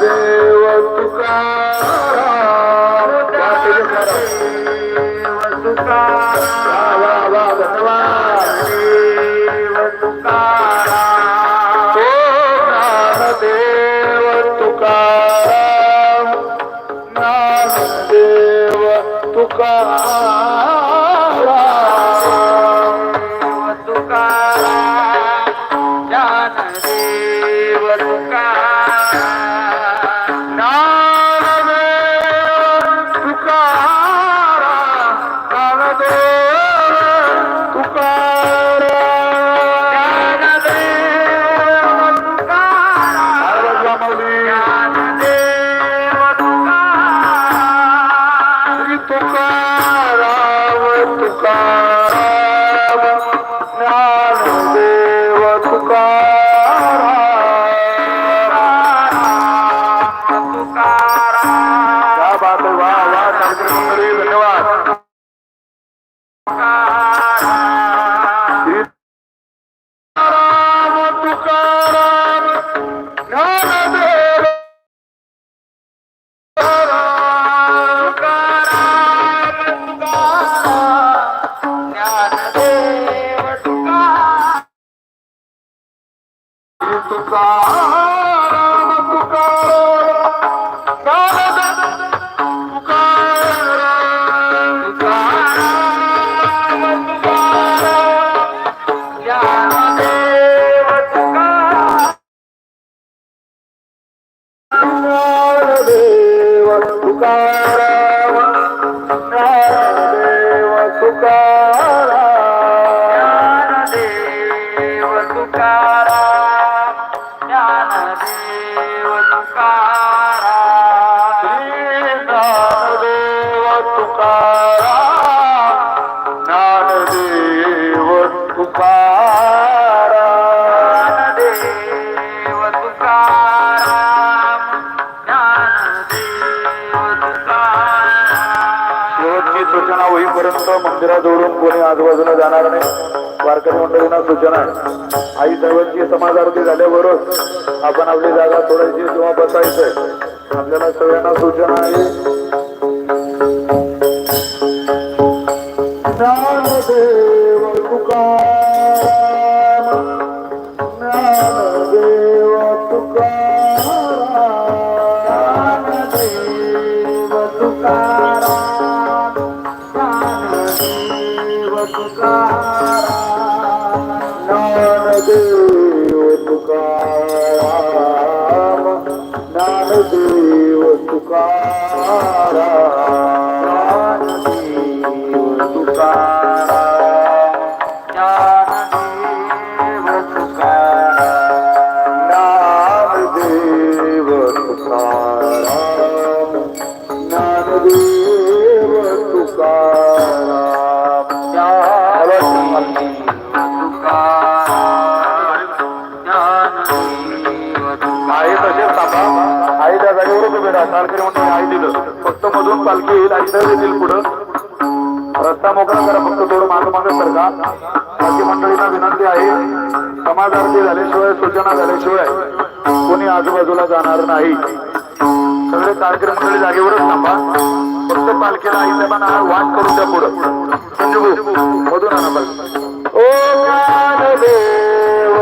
আছে 啊。का सूचना होईपर्यंत मंदिराजवळून कोणी आजूबाजूला जाणार नाही. वारकरी मंडळींना सूचना आहे. आई दैवतची समाजारती झाल्याबरोबर आपण आपली जागा सोडायची किंवा बसायचंय. आपल्याला सगळ्यांना सूचना आहे. Rara पालखी येईल आणि दर येतील पुढं. रस्ता मोकळा करा फक्त थोडं मागं मागं सरका. बाकी मंडळींना विनंती आहे समाज आरती झाल्याशिवाय सूचना झाल्याशिवाय कोणी आजूबाजूला जाणार नाही. सगळे कार्यक्रम मंडळी जागेवरच थांबा. फक्त पालखीला आई साहेबांना वाट करून द्या पुढं. संजू मधून आणा पालखी. ओ ज्ञानदेव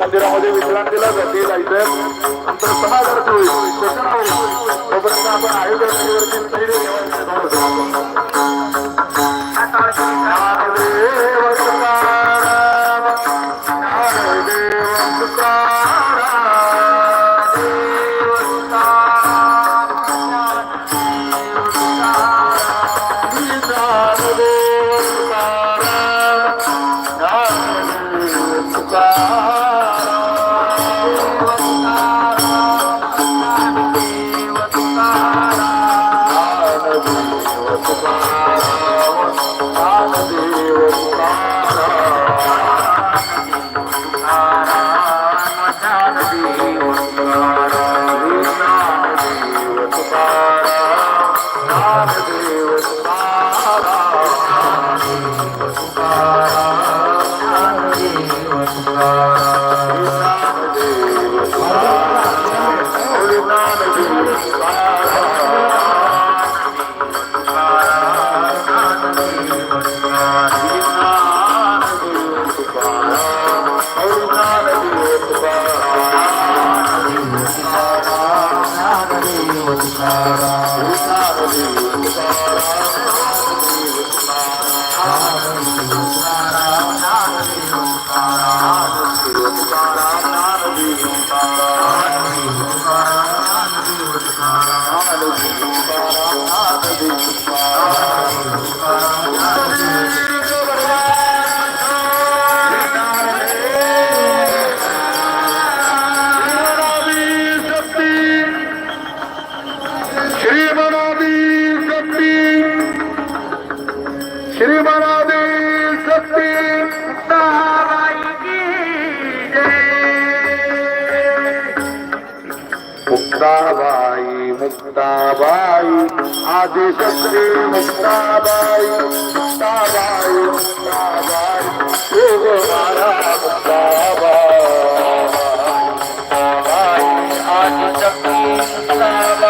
मंदिरामध्ये विश्रांतीला जाते जायचं नंतर समाज आरती होईल. होईल तोपर्यंत आपण आयुर्वेदावरती श्रीमनादी मुक्ताबाई मुक्ताबाई आदि शक्ति मुक्ताबाई मुक्ताबाई मुक्ताबाई योग मारा मुक्ताबाई आदि शक्ति मुक्ताबाई।